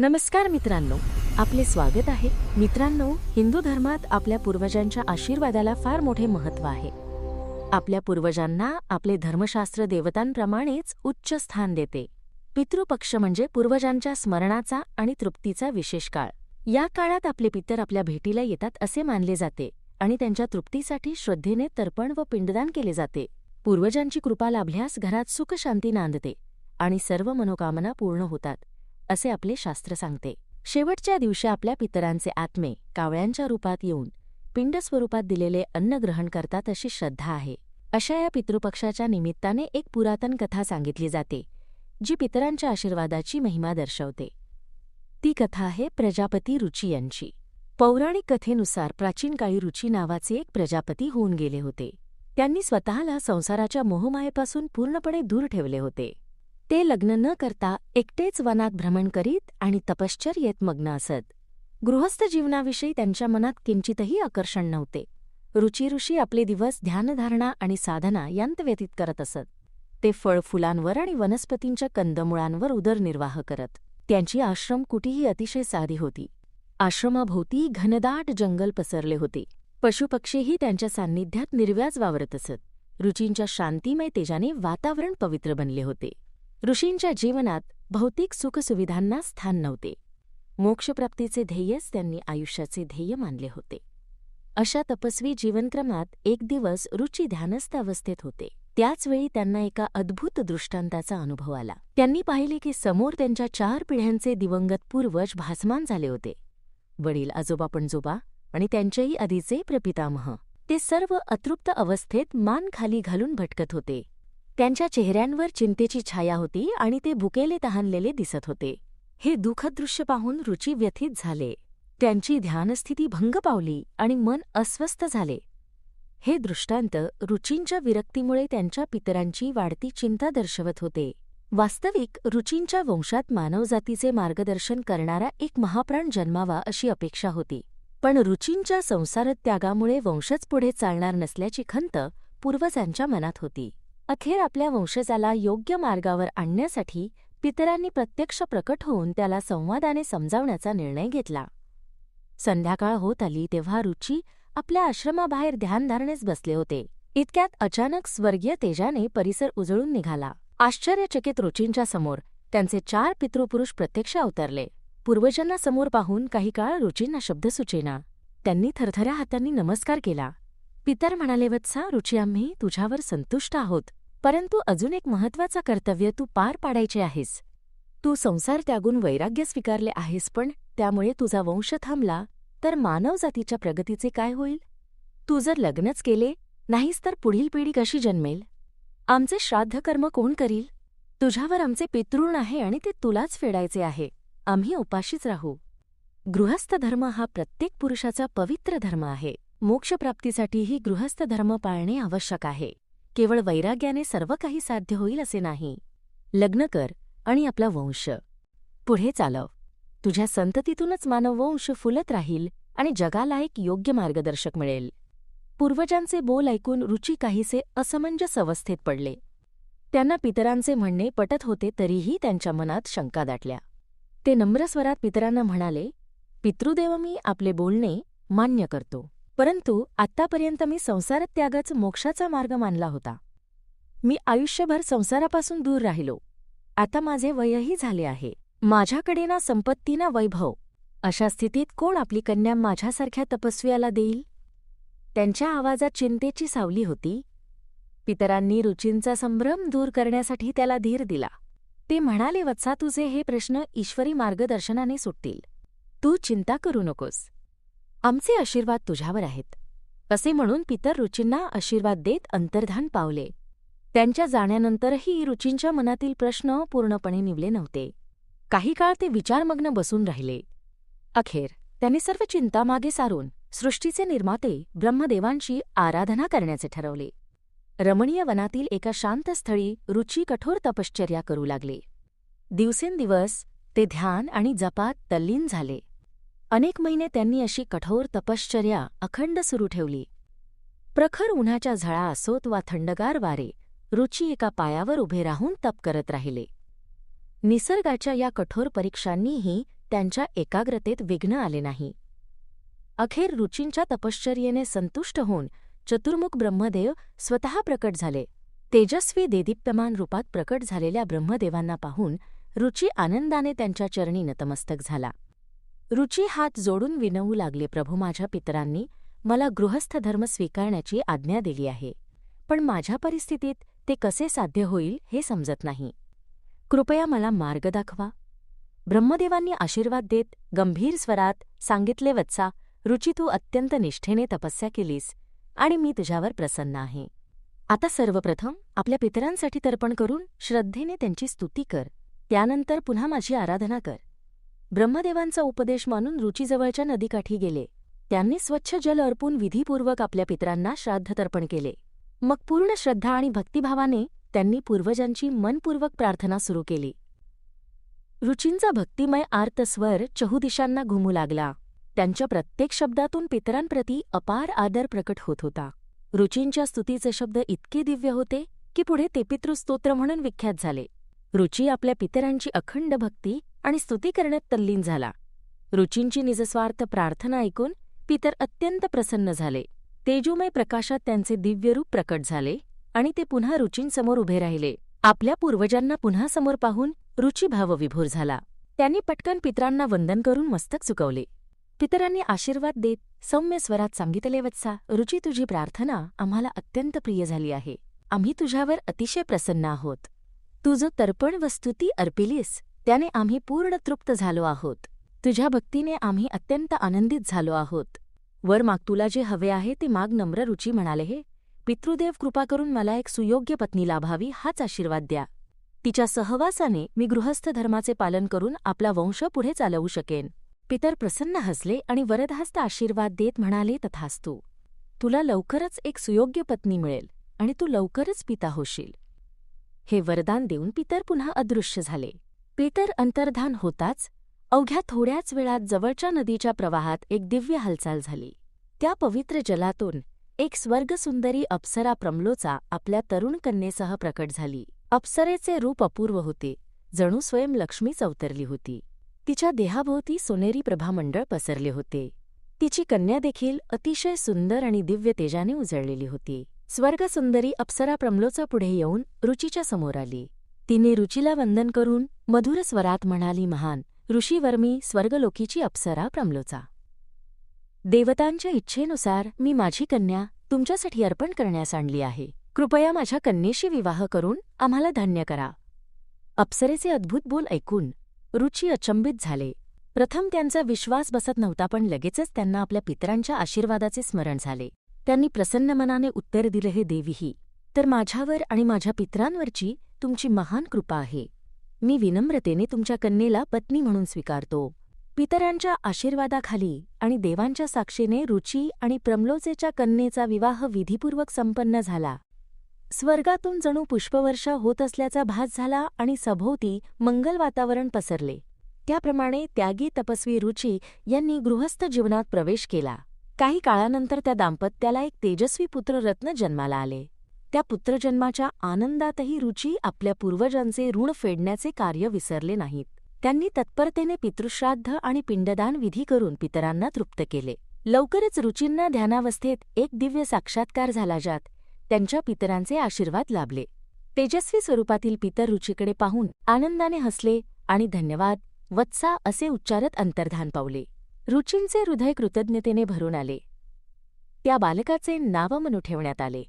नमस्कार मित्रांनो आपले स्वागत आहे. मित्रांनो हिंदू धर्मात आपल्या पूर्वजांच्या आशीर्वादाला फार मोठे महत्त्व आहे. आपल्या पूर्वजांना आपले धर्मशास्त्र देवतांप्रमाणेच उच्च स्थान देते. पितृपक्ष म्हणजे पूर्वजांच्या स्मरणाचा आणि तृप्तीचा विशेष काळ. या काळात आपले पितर आपल्या भेटीला येतात असे मानले जाते आणि त्यांच्या तृप्तीसाठी श्रद्धेने तर्पण व पिंडदान केले जाते. पूर्वजांची कृपा लाभल्यास घरात सुखशांती नांदते आणि सर्व मनोकामना पूर्ण होतात. असे आपले शास्त्र सांगते. शेवटच्या दिवशी आपल्या पितरांचे आत्मे कावळ्यांच्या रूपात येऊन पिंड स्वरूपात दिलेले अन्न ग्रहण करतात अशी श्रद्धा आहे. अशा या पितृपक्षाच्या निमित्ताने एक पुरातन कथा सांगितली जाते जी पितरांच्या आशीर्वादाची महिमा दर्शवते. ती कथा आहे प्रजापती रुची यांची. पौराणिक कथेनुसार प्राचीन काळी रुची नावाचे एक प्रजापती होऊन गेले होते. त्यांनी स्वतःला संसाराच्या मोहमायेपासून पूर्णपणे दूर ठेवले होते. ते लग्न न करता एकटेच वनात भ्रमण करीत आणि तपश्चर्येत मग्न असत. गृहस्थ जीवनाविषयी त्यांच्या मनात किंचितही आकर्षण नव्हते. रुची ऋषी आपले दिवस ध्यानधारणा आणि साधना यांत व्यतीत करत असत. ते फळफुलांवर आणि वनस्पतींच्या कंदमुळांवर उदरनिर्वाह करत. त्यांची आश्रम कुटीही अतिशय साधी होती. आश्रमाभोवती घनदाट जंगल पसरले होते. पशुपक्षीही त्यांच्या सान्निध्यात निर्व्याज वावरत असत. रुचींच्या शांतिमय तेजाने वातावरण पवित्र बनले होते. ऋषींच्या जीवनात भौतिक सुखसुविधांना स्थान नव्हते. मोक्षप्राप्तीचे ध्येयच त्यांनी आयुष्याचे ध्येय मानले होते. अशा तपस्वी जीवनक्रमात एक दिवस रुची ध्यानस्थ अवस्थेत होते. त्याचवेळी त्यांना एका अद्भुत दृष्टांताचा अनुभव आला. त्यांनी पाहिले की समोर त्यांच्या चार पिढ्यांचे दिवंगत पूर्वज भासमान झाले होते. वडील आजोबा पणजोबा आणि त्यांच्याही आधीचे प्रपितामह. ते सर्व अतृप्त अवस्थेत मान खाली घालून भटकत होते. त्यांच्या चेहऱ्यांवर चिंतेची छाया होती आणि ते भुकेले तहानलेले दिसत होते. हे दुःखदृश्य पाहून रुची व्यथित झाले. त्यांची ध्यानस्थिती भंग पावली आणि मन अस्वस्थ झाले. हे दृष्टांत रुचींच्या विरक्तीमुळे त्यांच्या पितरांची वाढती चिंता दर्शवत होते. वास्तविक रुचींच्या वंशात मानवजातीचे मार्गदर्शन करणारा एक महाप्राण जन्मावा अशी अपेक्षा होती. पण रुचींच्या संसारत्यागामुळे वंशच पुढे चालणार नसल्याची खंत पूर्वजांच्या मनात होती. अखेर आपल्या वंशजाला योग्य मार्गावर आणण्यासाठी पितरांनी प्रत्यक्ष प्रकट होऊन त्याला संवादाने समजावण्याचा निर्णय घेतला. संध्याकाळ होत आली तेव्हा रुची आपल्या आश्रमाबाहेर ध्यानधारणेस बसले होते. इतक्यात अचानक स्वर्गीय तेजाने परिसर उजळून निघाला. आश्चर्यचकित रुचींच्या समोर त्यांचे चार पितृपुरुष प्रत्यक्ष अवतरले. पूर्वजांना समोर पाहून काही काळ रुचींना शब्द सुचेना. त्यांनी थरथऱ्या हातांनी नमस्कार केला. पितर म्हणाले वत्सा रुची आम्ही तुझ्यावर संतुष्ट आहोत. परंतु अजून एक महत्वाचं कर्तव्य तू पार पाडायचे आहेस. तू संसार त्यागून वैराग्य स्वीकारले आहेस पण त्यामुळे तुझा वंश थांबला तर मानवजातीच्या प्रगतीचे काय होईल? तू जर लग्नच केले नाहीस तर पुढील पिढी कशी जन्मेल? आमचे श्राद्धकर्म कोण करील? तुझ्यावर आमचे पितृण आहे आणि ते तुलाच फेडायचे आहे. आम्ही उपाशीच राहू. गृहस्थ धर्म हा प्रत्येक पुरुषाचा पवित्र धर्म आहे. मोक्षप्राप्तीसाठीही गृहस्थ धर्म पाळणे आवश्यक आहे. केवळ वैराग्याने सर्व काही साध्य होईल असे नाही. लग्न कर आणि आपला वंश. पुढे चालव. तुझ्या संततीतूनच मानववंश फुलत राहील आणि जगाला एक योग्य मार्गदर्शक मिळेल. पूर्वजांचे बोल ऐकून रुची काहीसे असमंजस अवस्थेत पडले. त्यांना पितरांचे म्हणणे पटत होते तरीही त्यांच्या मनात शंका दाटल्या. ते नम्रस्वरात पितरांना म्हणाले पितृदेव मी आपले बोलणे मान्य करतो. परंतु आत्तापर्यंत मी संसारत्यागाच मोक्षाचा मार्ग मानला होता. मी आयुष्यभर संसारापासून दूर राहिलो. आता माझे वयही झाले आहे. माझ्याकडे ना संपत्ती ना वैभव. अशा स्थितीत कोण आपली कन्या माझ्यासारख्या तपस्व्याला देईल? त्यांच्या आवाजात चिंतेची सावली होती. पितरांनी रुचींचा संभ्रम दूर करण्यासाठी त्याला धीर दिला. ते म्हणाले वत्सा तुझे हे प्रश्न ईश्वरी मार्गदर्शनाने सुटतील. तू चिंता करू नकोस. आमचे आशीर्वाद तुझ्यावर आहेत असे म्हणून पितर रुचींना आशीर्वाद देत अंतर्धान पावले. त्यांच्या जाण्यानंतरही रुचींच्या मनातील प्रश्न पूर्णपणे निवले नव्हते. काही काळ ते विचारमग्न बसून राहिले. अखेर त्यांनी सर्व चिंता मागे सारून सृष्टीचे निर्माते ब्रह्मदेवांची आराधना करण्याचे ठरवले. रमणीय वनातील एका शांत स्थळी रुची कठोर तपश्चर्या करू लागले. दिवसेंदिवस ते ध्यान आणि जपात तल्लीन झाले. अनेक महिने त्यांनी अशी कठोर तपश्चर्या अखंड सुरू ठेवली. प्रखर उन्हाच्या झळा असोत वा थंडगार वारे रुची एका पायावर उभे राहून तप करत राहिले. निसर्गाच्या या कठोर परीक्षांनीही त्यांच्या एकाग्रतेत विघ्न आले नाही. अखेर रुचींच्या तपश्चर्येने संतुष्ट होऊन चतुर्मुख ब्रह्मदेव स्वतः प्रकट झाले. तेजस्वी देदीप्यमान रूपात प्रकट झालेल्या ब्रह्मदेवांना पाहून रुची आनंदाने त्यांच्या चरणी नतमस्तक झाला. रुची हात जोडून विनवू लागले प्रभू माझ्या पितरांनी मला गृहस्थ धर्म स्वीकारण्याची आज्ञा दिली आहे. पण माझ्या परिस्थितीत ते कसे साध्य होईल हे समजत नाही. कृपया मला मार्ग दाखवा. ब्रह्मदेवांनी आशीर्वाद देत गंभीर स्वरात सांगितले वत्सा रुची तू अत्यंत निष्ठेने तपस्या केलीस आणि मी तुझ्यावर प्रसन्न आहे. आता सर्वप्रथम आपल्या पितरांसाठी तर्पण करून श्रद्धेने त्यांची स्तुती कर. त्यानंतर पुन्हा माझी आराधना कर. ब्रह्मदेवांचा उपदेश मानून रुचीजवळच्या नदीकाठी गेले. त्यांनी स्वच्छ जल अर्पून विधीपूर्वक आपल्या पितरांना श्राद्ध तर्पण केले. मग पूर्ण श्रद्धा आणि भक्तिभावाने त्यांनी पूर्वजांची मनपूर्वक प्रार्थना सुरू केली. रुचींचा भक्तिमय आर्तस्वर चहुदिशांना घुमू लागला. त्यांच्या प्रत्येक शब्दातून पितरांप्रती अपार आदर प्रकट होत होता. रुचींच्या स्तुतीचे शब्द इतके दिव्य होते की पुढे ते पितृस्तोत्र म्हणून विख्यात झाले. रुची आपल्या पितरांची अखंड भक्ती आणि स्तुती करण्यात तल्लीन झाला. रुचींची निजस्वार्थ प्रार्थना ऐकून पितर अत्यंत प्रसन्न झाले. तेजोमय प्रकाशात त्यांचे दिव्यरूप प्रकट झाले आणि ते पुन्हा रुचींसमोर उभे राहिले. आपल्या पूर्वजांना पुन्हा समोर पाहून रुची भावविभोर झाला. त्यांनी पटकन पितरांना वंदन करून मस्तक चुकवले पितरांनी आशीर्वाद देत सौम्य स्वरात सांगितले वत्सा रुची तुझी प्रार्थना आम्हाला अत्यंत प्रिय झाली आहे. आम्ही तुझ्यावर अतिशय प्रसन्न आहोत. तू जो तर्पण व स्तुती अर्पिलीस त्याने आम्ही पूर्ण तृप्त झालो आहोत. तुझ्या भक्तीने आम्ही अत्यंत आनंदित झालो आहोत. वर माग तुला जे हवे आहे ते माग नम्र रुची म्हणाले हे पितृदेव कृपा करून मला एक सुयोग्य पत्नी लाभावी हाच आशीर्वाद द्या. तिच्या सहवासाने मी गृहस्थ धर्माचे पालन करून आपला वंश पुढे चालवू शकेन. पितर प्रसन्न हसले आणि वरदहस्त आशीर्वाद देत म्हणाले तथास्तू तुला लवकरच एक सुयोग्य पत्नी मिळेल आणि तू लवकरच पिता होशील. हे वरदान देऊन पितर पुन्हा अदृश्य झाले. पीटर अंतर्धान होताच अवघ्या थोड्याच वेळात जवळच्या नदीच्या प्रवाहात एक दिव्य हालचाल झाली. त्या पवित्र जलातून एक स्वर्गसुंदरी अप्सरा प्रमलोचा आपल्या तरुण कन्येसह प्रकट झाली. अप्सरेचे रूप अपूर्व होते जणू स्वयं लक्ष्मीच अवतरली होती. तिच्या देहाभोवती सोनेरी प्रभामंडळ पसरले होते. तिची कन्या देखील अतिशय सुंदर आणि दिव्य तेजाने उजळलेली होती. स्वर्गसुंदरी अप्सरा प्रमलोचा पुढे येऊन रुचीच्या समोर आली. तिने रुचीला वंदन करून मधुर स्वरात म्हणाली महान ऋषीवर्मी स्वर्गलोकीची अप्सरा प्रमलोचा. देवतांच्या इच्छेनुसार मी माझी कन्या तुमच्यासाठी अर्पण करण्यास आणली आहे. कृपया माझ्या कन्येशी विवाह करून आम्हाला धन्य करा. अप्सरेचे अद्भुत बोल ऐकून रुची अचंबित झाले. प्रथम त्यांचा विश्वास बसत नव्हता पण लगेचच त्यांना आपल्या पितरांच्या आशीर्वादाचे स्मरण झाले. त्यांनी प्रसन्न मनाने उत्तर दिले हे देवीही तर माझ्यावर आणि माझ्या पितरांवरची तुमची महान कृपा आहे. मी विनम्रतेने तुमच्या कन्येला पत्नी म्हणून स्वीकारतो. पितरांच्या आशीर्वादाखाली आणि देवांच्या साक्षीने रुची आणि प्रमलोचेच्या कन्येचा विवाह विधीपूर्वक संपन्न झाला. स्वर्गातून जणू पुष्पवर्षा होत असल्याचा भास झाला आणि सभोवती मंगल वातावरण पसरले. त्याप्रमाणे त्यागी तपस्वी रुची यांनी गृहस्थ जीवनात प्रवेश केला. काही काळानंतर त्या दाम्पत्याला एक तेजस्वी पुत्ररत्न जन्माला आले. त्या पुत्रजन्माच्या आनंदातही रुची आपल्या पूर्वजांचे ऋण फेडण्याचे कार्य विसरले नाहीत. त्यांनी तत्परतेने पितृश्राद्ध आणि पिंडदान विधी करून पितरांना तृप्त केले. लवकरच रुचींना ध्यानावस्थेत एक दिव्य साक्षात्कार झाला ज्यात त्यांच्या पितरांचे आशीर्वाद लाभले. तेजस्वी स्वरूपातील पितर रुचीकडे पाहून आनंदाने हसले आणि धन्यवाद वत्सा असे उच्चारत अंतर्धान पावले. रुचींचे हृदय कृतज्ञतेने भरून आले. त्या बालकाचे नाव मनू ठेवण्यात आले.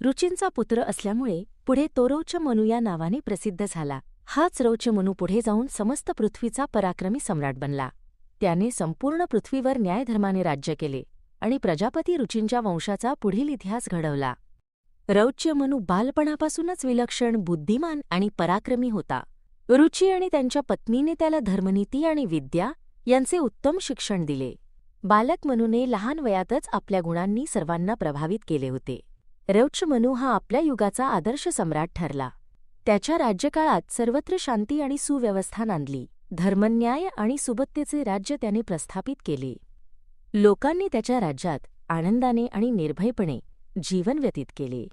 रुचींचा पुत्र असल्यामुळे पुढे तो मनु या नावाने प्रसिद्ध झाला. हाच रौचमनू पुढे जाऊन समस्त पृथ्वीचा पराक्रमी सम्राट बनला. त्याने संपूर्ण पृथ्वीवर न्यायधर्माने राज्य केले आणि प्रजापती रुचींच्या वंशाचा पुढील इतिहास घडवला. रौच्यमनू बालपणापासूनच विलक्षण बुद्धिमान आणि पराक्रमी होता. रुची आणि त्यांच्या पत्नीने त्याला धर्मनीती आणि विद्या यांचे उत्तम शिक्षण दिले. बालक मनूने लहान वयातच आपल्या गुणांनी सर्वांना प्रभावित केले होते. रौक्षमनू हा आपल्या युगाचा आदर्श सम्राट ठरला. त्याच्या राज्यकाळात सर्वत्र शांती आणि सुव्यवस्था नांदली. धर्मन्याय आणि सुबत्तेचे राज्य त्याने प्रस्थापित केले. लोकांनी त्याच्या राज्यात आनंदाने आणि निर्भयपणे जीवन व्यतीत केले.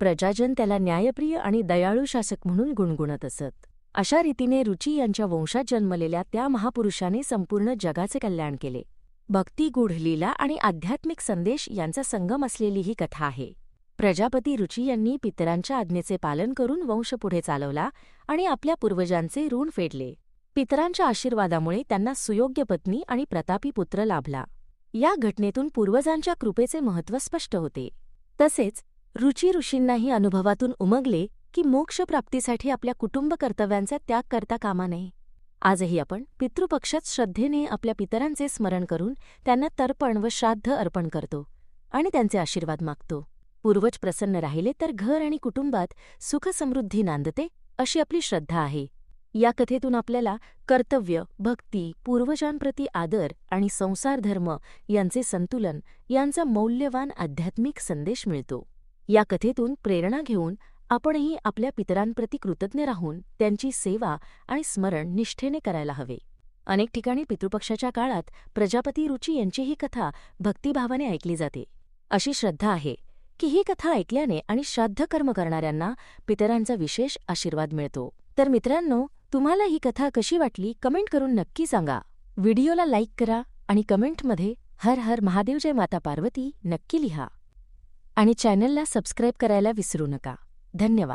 प्रजाजन त्याला न्यायप्रिय आणि दयाळू शासक म्हणून गुणगुणत असत. अशा रीतीने रुची यांच्या वंशात जन्मलेल्या त्या महापुरुषाने संपूर्ण जगाचे कल्याण केले. भक्ती गूढ लीला आणि आध्यात्मिक संदेश यांचा संगम असलेली ही कथा आहे. प्रजापती रुची यांनी पितरांच्या आज्ञेचे पालन करून वंश पुढे चालवला आणि आपल्या पूर्वजांचे ऋण फेडले. पितरांच्या आशीर्वादामुळे त्यांना सुयोग्य पत्नी आणि प्रतापी पुत्र लाभला. या घटनेतून पूर्वजांच्या कृपेचे महत्त्व स्पष्ट होते. तसेच रुची ऋषींनाही अनुभवातून उमगले की मोक्षप्राप्तीसाठी आपल्या कुटुंब कर्तव्यांचा त्याग करता कामा नये. आजही आपण पितृपक्षात श्रद्धेने आपल्या पितरांचे स्मरण करून त्यांना तर्पण व श्राद्ध अर्पण करतो आणि त्यांचे आशीर्वाद मागतो. पूर्वज प्रसन्न राहिले तर घर आणि कुटुंबात सुखसमृद्धी नांदते अशी आपली श्रद्धा आहे. या कथेतून आपल्याला कर्तव्य भक्ती पूर्वजांप्रती आदर आणि संसारधर्म यांचे संतुलन यांचा मौल्यवान आध्यात्मिक संदेश मिळतो. या कथेतून प्रेरणा घेऊन आपणही आपल्या पितरांप्रती कृतज्ञ राहून त्यांची सेवा आणि स्मरण निष्ठेने करायला हवे. अनेक ठिकाणी पितृपक्षाच्या काळात प्रजापती रुची यांची ही कथा भक्तिभावाने ऐकली जाते. अशी श्रद्धा आहे. की ही कथा ऐकल्याने आणि श्राद्ध कर्म करणाऱ्यांना पितरांचा विशेष आशीर्वाद मिळतो. तर मित्रांनो तुम्हाला ही कथा कशी वाटली कमेंट करून नक्की सांगा. व्हिडिओला लाईक करा आणि कमेंटमध्ये हर हर महादेव जय माता पार्वती नक्की लिहा. आणि चॅनलला सबस्क्राईब करायला विसरू नका. धन्यवाद.